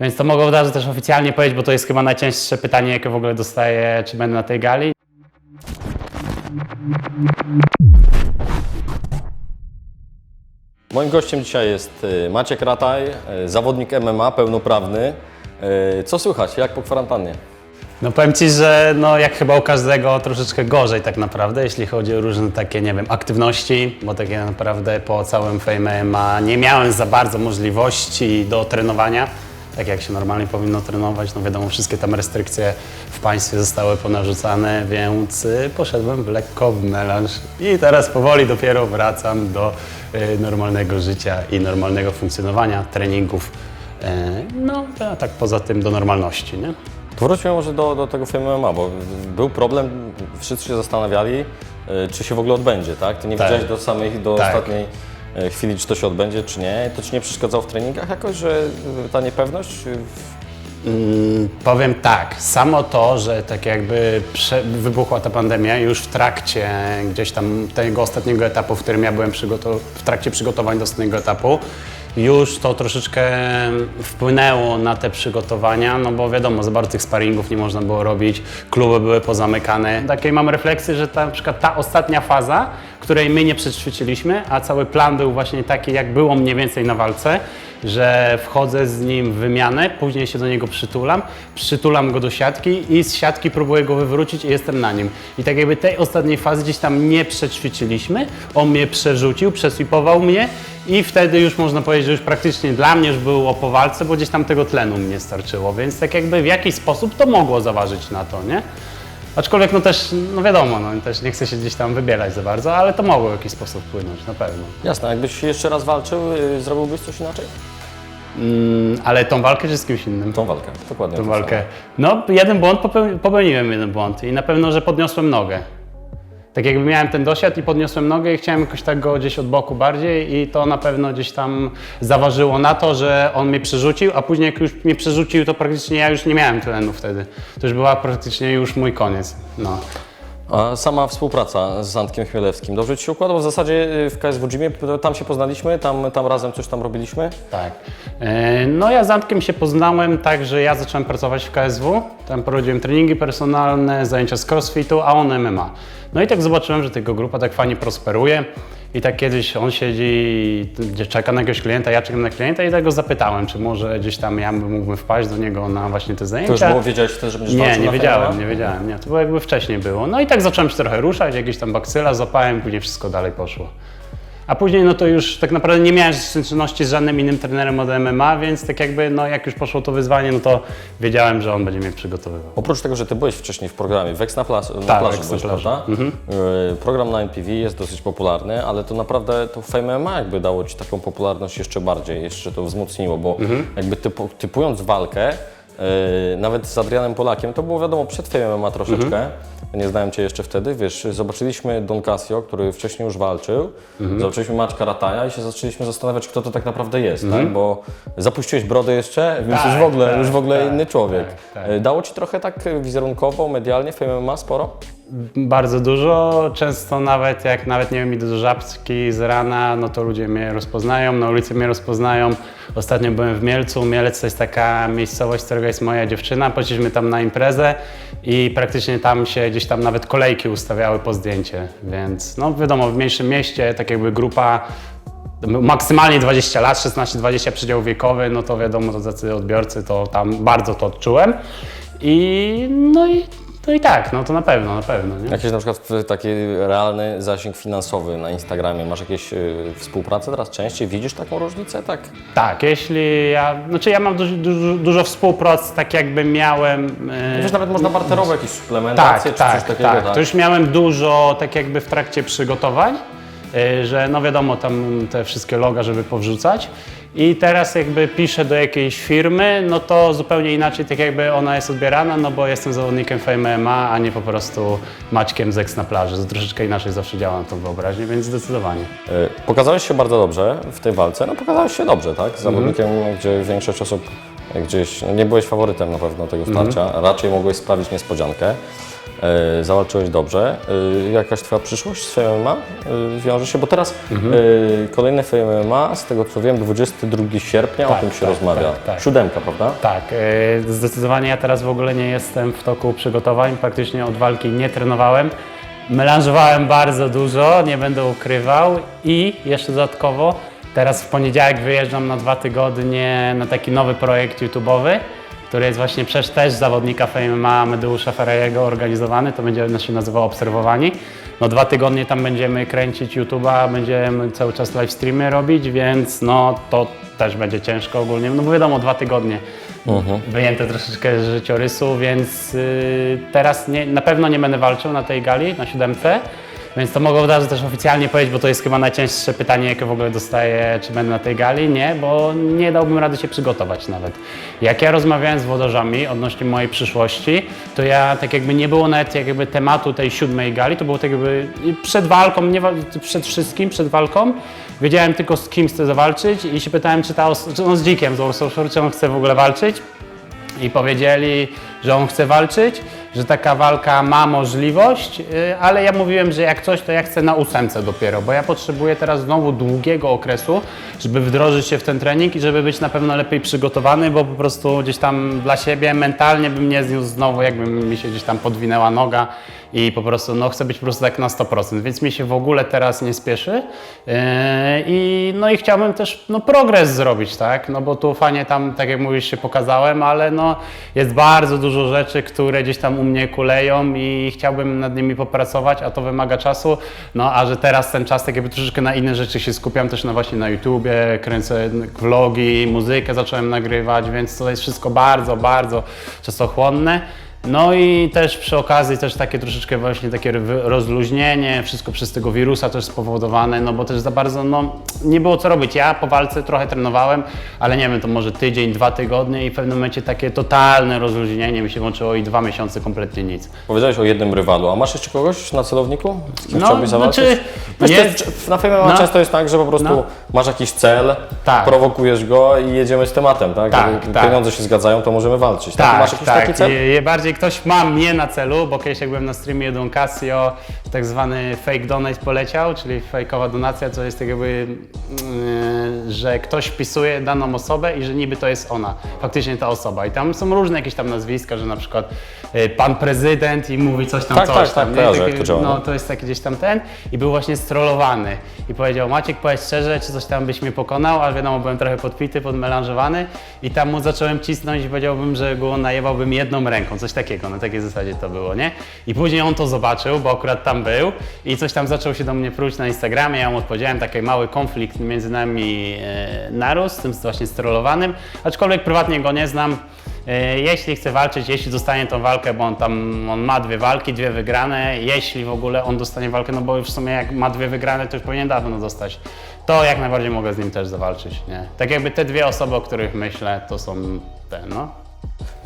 Więc to mogę od razu też oficjalnie powiedzieć, bo to jest chyba najcięższe pytanie, jakie w ogóle dostaję, czy będę na tej gali. Moim gościem dzisiaj jest y, Maciek Rataj, y, zawodnik MMA, pełnoprawny. Y, Co słychać? Jak po kwarantannie? No powiem Ci, że no jak chyba u każdego troszeczkę gorzej tak naprawdę, jeśli chodzi o różne takie, nie wiem, aktywności, bo takie naprawdę po całym Fame MMA nie miałem za bardzo możliwości do trenowania, tak jak się normalnie powinno trenować, no wiadomo, wszystkie tam restrykcje w państwie zostały ponarzucane, więc y, poszedłem w lekko w melanż i teraz powoli dopiero wracam do y, normalnego życia i normalnego funkcjonowania, treningów, y, no a tak poza tym do normalności, nie? Wróćmy może do, do tego filmu MMA, bo był problem, wszyscy się zastanawiali, y, czy się w ogóle odbędzie, tak? Ty nie Tak. wiedziałeś do samej, do Tak. ostatniej chwili, czy to się odbędzie, czy nie. To Ci nie przeszkadzało w treningach jakoś, że y, ta niepewność? Mm, powiem tak, samo to, że tak jakby prze, wybuchła ta pandemia już w trakcie gdzieś tam tego ostatniego etapu, w którym ja byłem w trakcie przygotowań do ostatniego etapu, już to troszeczkę wpłynęło na te przygotowania, no bo wiadomo, za bardzo tych sparingów nie można było robić, kluby były pozamykane. Takiej mam refleksję, że ta, na przykład ta ostatnia faza, której my nie przećwiczyliśmy, a cały plan był właśnie taki, jak było mniej więcej na walce, że wchodzę z nim w wymianę, później się do niego przytulam, przytulam go do siatki i z siatki próbuję go wywrócić i jestem na nim. I tak jakby tej ostatniej fazy gdzieś tam nie przećwiczyliśmy, on mnie przerzucił, przeswipował mnie i wtedy już można powiedzieć, że już praktycznie dla mnie już było po walce, bo gdzieś tam tego tlenu mi nie starczyło, więc tak jakby w jakiś sposób to mogło zaważyć na to, nie? Aczkolwiek no też, no wiadomo, no też nie chcę się gdzieś tam wybierać za bardzo, ale to mogło w jakiś sposób wpłynąć, na pewno. Jasne, jakbyś jeszcze raz walczył, y, zrobiłbyś coś inaczej? Mm, ale tą walkę czy z kimś innym? Tą walkę, dokładnie. tą to walkę. No, jeden błąd popeł- popełniłem, jeden błąd i na pewno, że podniosłem nogę. Tak jakby miałem ten dosiad i podniosłem nogę i chciałem jakoś tak go gdzieś od boku bardziej i to na pewno gdzieś tam zaważyło na to, że on mnie przerzucił, a później jak już mnie przerzucił, to praktycznie ja już nie miałem tlenu wtedy. To już była praktycznie już mój koniec. No. A sama współpraca z Antkiem Chmielewskim, dobrze Ci się układa? Bo w zasadzie y, w KSW Gymie tam się poznaliśmy, tam, tam razem coś tam robiliśmy. Tak. E, No ja z Antkiem się poznałem tak, że ja zacząłem pracować w KSW, tam prowadziłem treningi personalne, zajęcia z crossfitu, a on MMA. No i tak zobaczyłem, że tego grupa tak fajnie prosperuje i tak kiedyś on siedzi, gdzie czeka na jakiegoś klienta, ja czekam na klienta i tak go zapytałem, czy może gdzieś tam ja mógłbym wpaść do niego na właśnie te To już zajęcia. było, wiedziałeś wtedy, że będziesz Nie, nie wiedziałem, nie wiedziałem, nie. To było jakby wcześniej było. No i tak zacząłem się trochę ruszać, jakieś tam bakcyla złapałem, później wszystko dalej poszło. A później no to już tak naprawdę nie miałem styczności z żadnym innym trenerem od MMA, więc tak jakby no jak już poszło to wyzwanie, no to wiedziałem, że on będzie mnie przygotowywał. Oprócz tego, że Ty byłeś wcześniej w programie, Wex na, plas- na Tak, plaży Wex na byłeś, plaży. prawda? Y, Program na MTV jest dosyć popularny, ale to naprawdę to Fame MMA jakby dało Ci taką popularność jeszcze bardziej, jeszcze to wzmocniło, bo jakby typu, typując walkę, nawet z Adrianem Polakiem, to było wiadomo przed Fame MMA troszeczkę, nie znałem Cię jeszcze wtedy, wiesz, zobaczyliśmy Don Casio, który wcześniej już walczył, zobaczyliśmy Maćka Rataja i się zaczęliśmy zastanawiać, kto to tak naprawdę jest, tak? bo zapuściłeś brodę jeszcze, więc Tak, już w ogóle, tak, już w ogóle tak, inny człowiek. Y, Dało Ci trochę tak wizerunkowo, medialnie, Fame MMA sporo? Bardzo dużo, często nawet jak nawet nie wiem, idę do żabki z rana, no to ludzie mnie rozpoznają, na ulicy mnie rozpoznają. Ostatnio byłem w Mielcu, Mielec to jest taka miejscowość, z którego jest moja dziewczyna, poszliśmy tam na imprezę i praktycznie tam się gdzieś tam nawet kolejki ustawiały po zdjęcie, więc no wiadomo, w mniejszym mieście tak jakby grupa maksymalnie 20 lat, 16-20 przedział wiekowy, no to wiadomo, to tacy odbiorcy, to tam bardzo to odczułem. I no i, no i tak, no to na pewno, na pewno. Nie? Jakiś na przykład y, taki realny zasięg finansowy na Instagramie, masz jakieś y, współpracę teraz częściej? Widzisz taką różnicę, tak? Tak, jeśli ja, znaczy ja mam dużo, dużo, dużo współprac, tak jakby miałem... e, Wiesz, nawet można barterowo jakieś suplementacje tak, czy tak, coś takiego, tak, To już miałem dużo, tak jakby w trakcie przygotowań, y, że no wiadomo, tam te wszystkie loga, żeby powrzucać. I teraz jakby piszę do jakiejś firmy, no to zupełnie inaczej tak jakby ona jest odbierana, no bo jestem zawodnikiem Fame MMA, a nie po prostu Maćkiem z Ex na plaży. To troszeczkę inaczej zawsze działam tą wyobraźnię, więc zdecydowanie. Y, Pokazałeś się bardzo dobrze w tej walce, no pokazałeś się dobrze, tak? Zawodnikiem, gdzie większość osób gdzieś, no nie byłeś faworytem na pewno tego starcia, raczej mogłeś sprawić niespodziankę. E, zawalczyłeś dobrze. E, jakaś Twoja przyszłość z Fame MMA e, wiąże się? Bo teraz Mhm. kolejne Fame MMA, z tego co wiem, 22 sierpnia, o Tak, tym się tak, rozmawia. tak, tak. Siódemka, prawda? Tak, zdecydowanie ja teraz w ogóle nie jestem w toku przygotowań, praktycznie od walki nie trenowałem. Melanżowałem bardzo dużo, nie będę ukrywał i jeszcze dodatkowo teraz w poniedziałek wyjeżdżam na dwa tygodnie na taki nowy projekt YouTube'owy, który jest właśnie przez też zawodnika FMA Amedeusza Ferrejego organizowany, to będzie się nazywał Obserwowani. No dwa tygodnie tam będziemy kręcić YouTube'a, będziemy cały czas live streamy robić, więc no to też będzie ciężko ogólnie, no bo wiadomo, dwa tygodnie wyjęte troszeczkę z życiorysu, więc y, teraz nie, na pewno nie będę walczył na tej gali, na siódemce, więc to mogę od razu też oficjalnie powiedzieć, bo to jest chyba najcięższe pytanie, jakie w ogóle dostaję, czy będę na tej gali. Nie, bo nie dałbym rady się przygotować nawet. Jak ja rozmawiałem z włodarzami odnośnie mojej przyszłości, to ja tak jakby nie było nawet jak jakby tematu tej siódmej gali, to było tak jakby przed walką, nie, przed wszystkim, przed walką, wiedziałem tylko z kim chcę zawalczyć i się pytałem, czy, ta czy on z Dzikiem z Warsaw czy on chce w ogóle walczyć i powiedzieli, że on chce walczyć, że taka walka ma możliwość, yy, ale ja mówiłem, że jak coś, to ja chcę na ósemce dopiero, bo ja potrzebuję teraz znowu długiego okresu, żeby wdrożyć się w ten trening i żeby być na pewno lepiej przygotowany, bo po prostu gdzieś tam dla siebie mentalnie bym nie zniósł znowu, jakby mi się gdzieś tam podwinęła noga i po prostu no, chcę być po prostu tak na 100%, więc mi się w ogóle teraz nie spieszy. Yy, i no i chciałbym też no, progres zrobić, tak, no bo tu fajnie tam, tak jak mówisz, się pokazałem, ale no jest bardzo dużo rzeczy, które gdzieś tam u mnie kuleją i chciałbym nad nimi popracować, a to wymaga czasu, no a że teraz ten czas tak jakby troszeczkę na inne rzeczy się skupiam, też na właśnie na YouTubie, kręcę vlogi, muzykę zacząłem nagrywać, więc to jest wszystko bardzo, bardzo czasochłonne. No i też przy okazji też takie troszeczkę właśnie takie rozluźnienie, wszystko przez tego wirusa też spowodowane, no bo też za bardzo no, nie było co robić. Ja po walce trochę trenowałem, ale nie wiem, to może tydzień, dwa tygodnie i w pewnym momencie takie totalne rozluźnienie mi się włączyło i dwa miesiące kompletnie nic. Powiedziałeś o jednym rywalu, a masz jeszcze kogoś na celowniku? Z kim No, chciałbyś zawalczyć? znaczy, Wiesz, c- na MMA no. często jest tak, że po prostu No. masz jakiś cel, Tak. prowokujesz go i jedziemy z tematem, tak? Tak, Jeżeli tak. pieniądze się zgadzają, to możemy walczyć. Tak, Tak, masz jakiś tak. taki cel? Je, je bardziej ktoś ma mnie na celu, bo kiedyś jak byłem na streamie Don Casio, tak zwany fake donate poleciał, czyli fejkowa donacja, to jest tak jakby, mm, że ktoś wpisuje daną osobę i że niby to jest ona, faktycznie ta osoba. I tam są różne jakieś tam nazwiska, że na przykład y, pan prezydent i mówi coś tam, Tak, coś tak, tam. tak, nie? kojarzę, jak to działa, no no. to jest taki gdzieś tam ten i był właśnie strollowany i powiedział Maciek powiedz szczerze, czy coś tam byś mnie pokonał, ale wiadomo byłem trochę podpity, podmelanżowany i tam mu zacząłem cisnąć i powiedziałbym, że go najebałbym jedną ręką, coś takiego, na takiej zasadzie to było, nie? I później on to zobaczył, bo akurat tam był i coś tam zaczął się do mnie próć na Instagramie, ja mu odpowiedziałem, taki mały konflikt między nami e, narósł, z tym właśnie strollowanym, aczkolwiek prywatnie go nie znam, E, Jeśli chce walczyć, jeśli dostanie tą walkę, bo on tam on ma dwie walki, dwie wygrane, jeśli w ogóle on dostanie walkę, no bo już w sumie jak ma dwie wygrane, to już powinien dawno dostać, to jak najbardziej mogę z nim też zawalczyć, nie? Tak jakby te dwie osoby, o których myślę, to są te, no.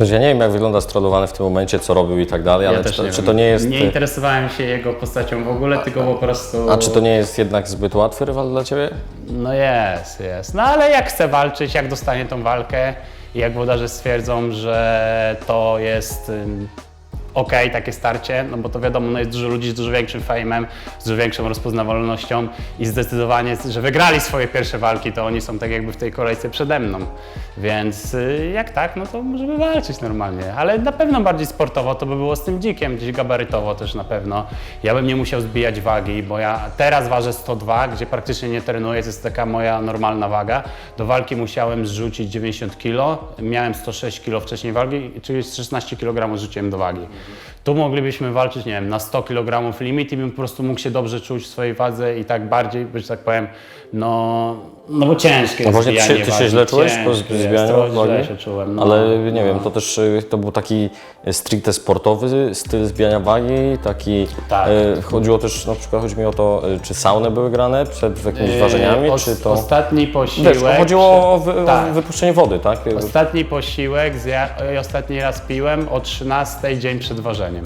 Wiesz, ja nie wiem, jak wygląda strollowany w tym momencie, co robił i tak dalej, ale ja czy, też to, nie czy wiem. to nie jest... Nie interesowałem się jego postacią w ogóle, tylko po prostu... A czy to nie jest jednak zbyt łatwy rywal dla Ciebie? No jest, jest. No ale jak chce walczyć, jak dostanie tą walkę i jak włodarze stwierdzą, że to jest ym, okej, takie starcie, no bo to wiadomo, no jest dużo ludzi z dużo większym fejmem, z dużo większą rozpoznawalnością i zdecydowanie, że wygrali swoje pierwsze walki, to oni są tak jakby w tej kolejce przede mną. Więc y, jak tak, no to możemy walczyć normalnie, ale na pewno bardziej sportowo to by było z tym dzikiem, gdzieś gabarytowo też na pewno. Ja bym nie musiał zbijać wagi, bo ja teraz ważę 102, gdzie praktycznie nie trenuję, to jest taka moja normalna waga. Do walki musiałem zrzucić 90 kg, miałem 106 kg wcześniej wagi, czyli 16 kg rzuciłem do wagi. Tu moglibyśmy walczyć, nie wiem, na 100 kg limit i bym po prostu mógł się dobrze czuć w swojej wadze i tak bardziej, że tak powiem, no, no bo ciężkie No jest właśnie, ty się, zbijanie ty się wagi, źle czułeś po ciężkie jest, zbijaniu to źle wagi? się czułem, no. Ale nie wiem, to też y, to był taki stricte sportowy styl zbijania wagi, taki... Tak. y, chodziło też, na przykład chodzi mi o to, y, czy sauny były grane przed jakimiś Yy, ważeniami, os- czy to... Ostatni posiłek... Wiesz, chodziło o wy, Tak. wypuszczenie wody, tak? Ostatni posiłek zja- i ostatni raz piłem o 13 dzień przed ważeniem.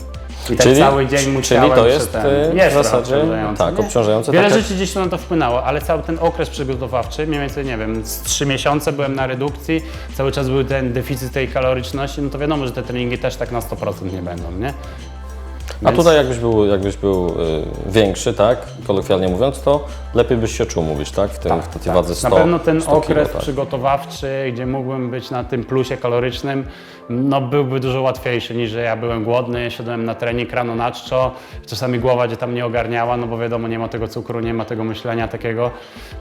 I tak Czyli- cały dzień czyli musiałem to jest, przy y, tym- w jest zasadzie, obciążające, tak, nie? obciążające, Wiele tak, rzeczy gdzieś na to wpłynęło, ale cały ten okres przygotowawczy, mniej więcej, nie wiem, z 3 miesiące byłem na redukcji, cały czas był ten deficyt tej kaloryczności, no to wiadomo, że te treningi też tak na 100% nie będą, nie? A Więc- tutaj jakbyś był, jakbyś był y, większy, tak, kolokwialnie mówiąc, to lepiej byś się czuł, mówisz, tak, w, tym, w tej wadze 100 Na pewno ten 100 kilo, okres tak. przygotowawczy, gdzie mógłbym być na tym plusie kalorycznym, no byłby dużo łatwiejszy niż że ja byłem głodny, szedłem na trening rano na czczo, czasami głowa gdzie tam nie ogarniała, no bo wiadomo, nie ma tego cukru, nie ma tego myślenia takiego.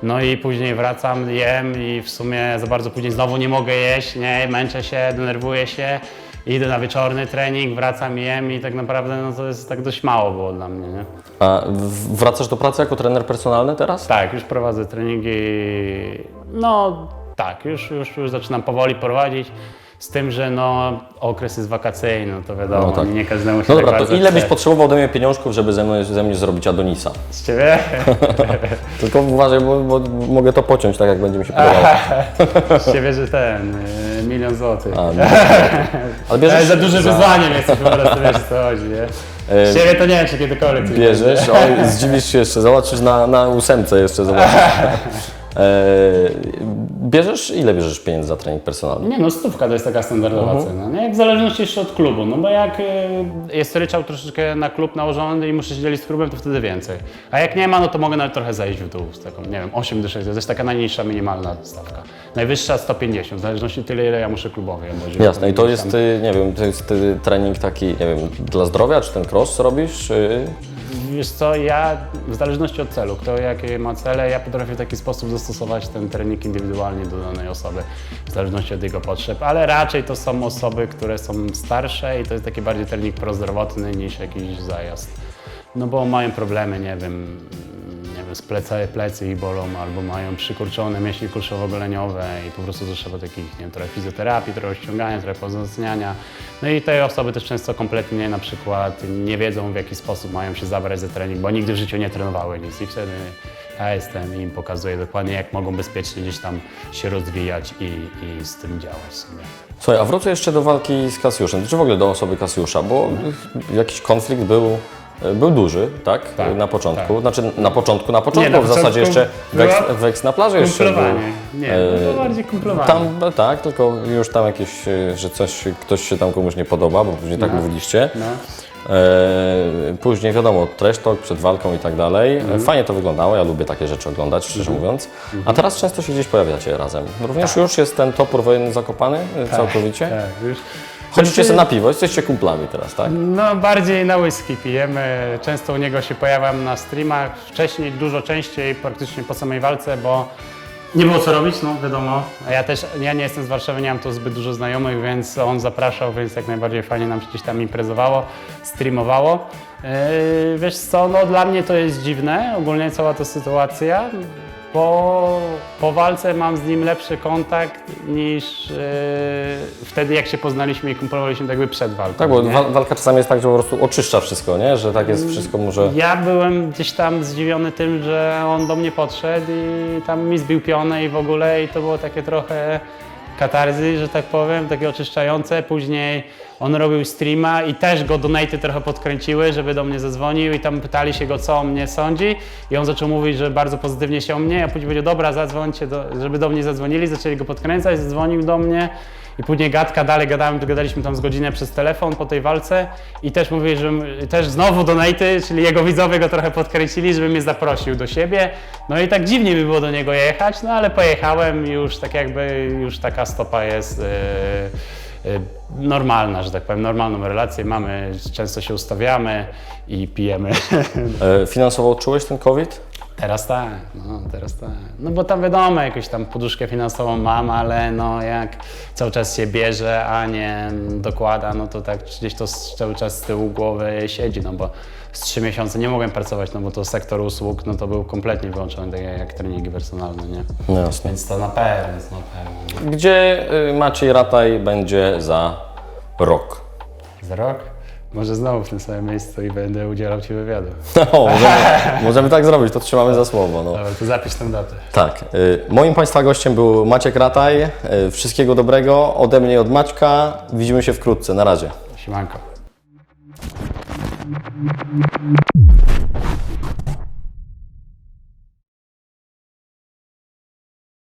No i później wracam, jem i w sumie za bardzo później znowu nie mogę jeść, nie, męczę się, denerwuję się. Idę na wieczorny trening, wracam, jem i tak naprawdę no, to jest tak dość mało było dla mnie. Nie? A w- wracasz do pracy jako trener personalny teraz? Tak, już prowadzę treningi. No tak, już, już, już zaczynam powoli prowadzić. Z tym, że no, okres jest wakacyjny, no to wiadomo, No tak. nie każdemu się No tak dobra, to bardzo ile byś chce. potrzebował ode mnie pieniążków, żeby ze mnie, ze mnie zrobić Adonisa? Z ciebie? Tylko uważaj, bo, bo mogę to pociąć tak, jak będzie mi się podobało. Z ciebie, że ten, y, milion złotych. A, no. Ale Ale bierzesz, za dużym wyzwaniem jesteś, po prostu wiesz co chodzi, nie? Z ciebie to nie wiem, czy kiedykolwiek coś Bierzesz, oj, zdziwisz się jeszcze, zobaczysz na, na ósemce jeszcze, zobaczysz. E, bierzesz, ile bierzesz pieniędzy za trening personalny? Nie no, stówka to jest taka standardowa Mhm. cena, nie? W zależności jeszcze od klubu, no bo jak y, jest ryczał troszeczkę na klub nałożony i muszę się dzielić z klubem, to wtedy więcej. A jak nie ma, no to mogę nawet trochę zejść w dół z taką, nie wiem, 8 dyszek, to jest taka najniższa minimalna stawka. Najwyższa 150, w zależności tyle, ile ja muszę klubowi żeby Jasne, i to jest, tam- y, nie wiem, to jest y, trening taki, nie wiem, dla zdrowia, czy ten cross robisz? y, Wiesz co, ja w zależności od celu, kto jakie ma cele, ja potrafię w taki sposób dostosować ten trening indywidualnie do danej osoby, w zależności od jego potrzeb, ale raczej to są osoby, które są starsze i to jest taki bardziej trening prozdrowotny niż jakiś zajazd. No bo mają problemy, nie wiem, nie wiem, z plecy, plecy ich bolą, albo mają przykurczone mięśnie kulszowo-goleniowe i po prostu to trzeba takich, nie wiem, trochę fizjoterapii, trochę ściągania, trochę pozostniania. No i te osoby też często kompletnie na przykład nie wiedzą w jaki sposób mają się zabrać za trening, bo nigdy w życiu nie trenowały nic i wtedy ja jestem i im pokazuję dokładnie jak mogą bezpiecznie gdzieś tam się rozwijać i, i z tym działać sobie. Słuchaj, a wrócę jeszcze do walki z Kasiuszem, czy w ogóle do osoby Kasiusza, bo jakiś konflikt był, był duży, tak? Tak, na początku. tak. Znaczy na początku, na początku, na w zasadzie jeszcze weks, weks na plaży jeszcze był. Nie, no to bardziej kumplowanie. Tam, no tak, tylko już tam jakieś, e, że coś, ktoś się tam komuś nie podoba, bo później tak mówiliście. No. E, później wiadomo, trash talk przed walką i tak dalej. Mhm. E, Fajnie to wyglądało, ja lubię takie rzeczy oglądać, szczerze mówiąc. A teraz często się gdzieś pojawiacie razem. Również już jest ten topór wojenny zakopany e, całkowicie? Tak, już. Chodzicie sobie na piwo, jesteście kumplami teraz, tak? No bardziej na whisky pijemy. Często u niego się pojawiam na streamach. Wcześniej dużo częściej, praktycznie po samej walce, bo nie było co robić, no wiadomo. A ja też, ja nie jestem z Warszawy, nie mam tu zbyt dużo znajomych, więc on zapraszał, więc jak najbardziej fajnie nam się gdzieś tam imprezowało, streamowało. Yy, wiesz co, no dla mnie to jest dziwne, ogólnie cała ta sytuacja, bo po walce mam z nim lepszy kontakt niż yy, wtedy, jak się poznaliśmy i kumplowaliśmy tak jakby przed walką. Tak, bo nie? wa- walka czasami jest tak, że po prostu oczyszcza wszystko, nie? Że tak jest wszystko może... Ja byłem gdzieś tam zdziwiony tym, że on do mnie podszedł i tam mi zbił pionę i w ogóle i to było takie trochę katarzy, że tak powiem, takie oczyszczające. Później on robił streama i też go donaty trochę podkręciły, żeby do mnie zadzwonił i tam pytali się go, co o mnie sądzi. I on zaczął mówić, że bardzo pozytywnie się o mnie, a później powiedział, dobra, zadzwońcie, do, żeby do mnie zadzwonili, zaczęli go podkręcać, zadzwonił do mnie i później gadka, dalej gadałem, gadaliśmy tam z godzinę przez telefon po tej walce i też mówili, że też znowu donaty, czyli jego widzowie go trochę podkręcili, żeby mnie zaprosił do siebie. No i tak dziwnie mi było do niego jechać, no ale pojechałem już tak jakby, już taka stopa jest yy, normalna, że tak powiem, normalną relację mamy, często się ustawiamy i pijemy. E, finansowo odczułeś ten COVID? Teraz tak, no teraz tak. No bo tam wiadomo, jakąś tam poduszkę finansową mam, ale no jak cały czas się bierze, a nie dokłada, no to tak gdzieś to cały czas z tyłu głowy siedzi, no bo z trzy miesiące nie mogłem pracować, no bo to sektor usług, no to był kompletnie wyłączony, tak jak treningi personalne, nie? No jasne. Więc to na pewno, na pewno. Gdzie y, Maciej Rataj będzie za rok? Za rok? Może znowu w tym samym miejscu i będę udzielał Ci wywiadu. No, możemy, możemy tak zrobić, to trzymamy za słowo. No. Dobra, to zapisz tę datę. Tak. y, Moim Państwa gościem był Maciek Rataj. Y, Wszystkiego dobrego ode mnie i od Maćka. Widzimy się wkrótce. Na razie. Siemanko.